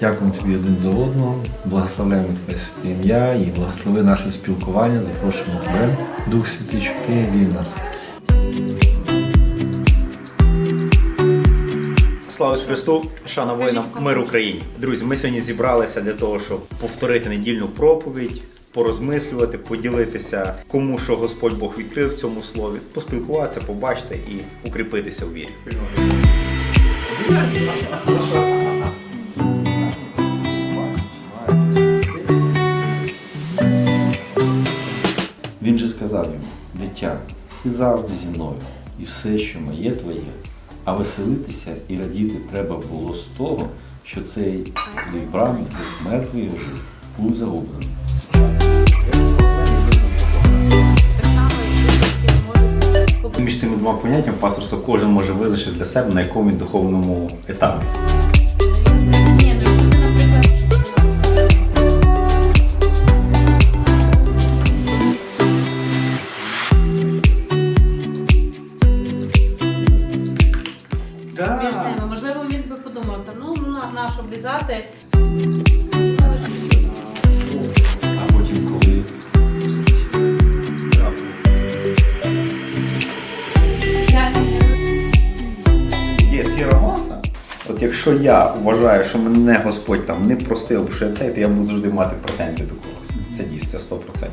Дякуємо тобі один за одного, благословляємо Твоє святе ім'я і благослови наше спілкування. Запрошуємо тебе, Дух Святий, щоб ти вів нас. Слава Христу, шана воїнам, мир Україні. Друзі, ми сьогодні зібралися для того, щоб повторити недільну проповідь, порозмислювати, поділитися, кому що Господь Бог відкрив в цьому слові, поспілкуватися, побачити і укріпитися в вірі. Він же сказав йому, дитя, ти завжди зі мною, і все, що моє твоє, а веселитися і радіти треба було з того, що цей був мертвий і був загублений. Між цими двома поняттями пасторство кожен може визначити для себе, на якому він духовному етапі. Та ну на, на що обрізати. А потім, коли Є сіра маса. От якщо я вважаю, що мене Господь там не простив, що я цей, то я буду завжди мати претензії до когось. Це дійсно, це 100%.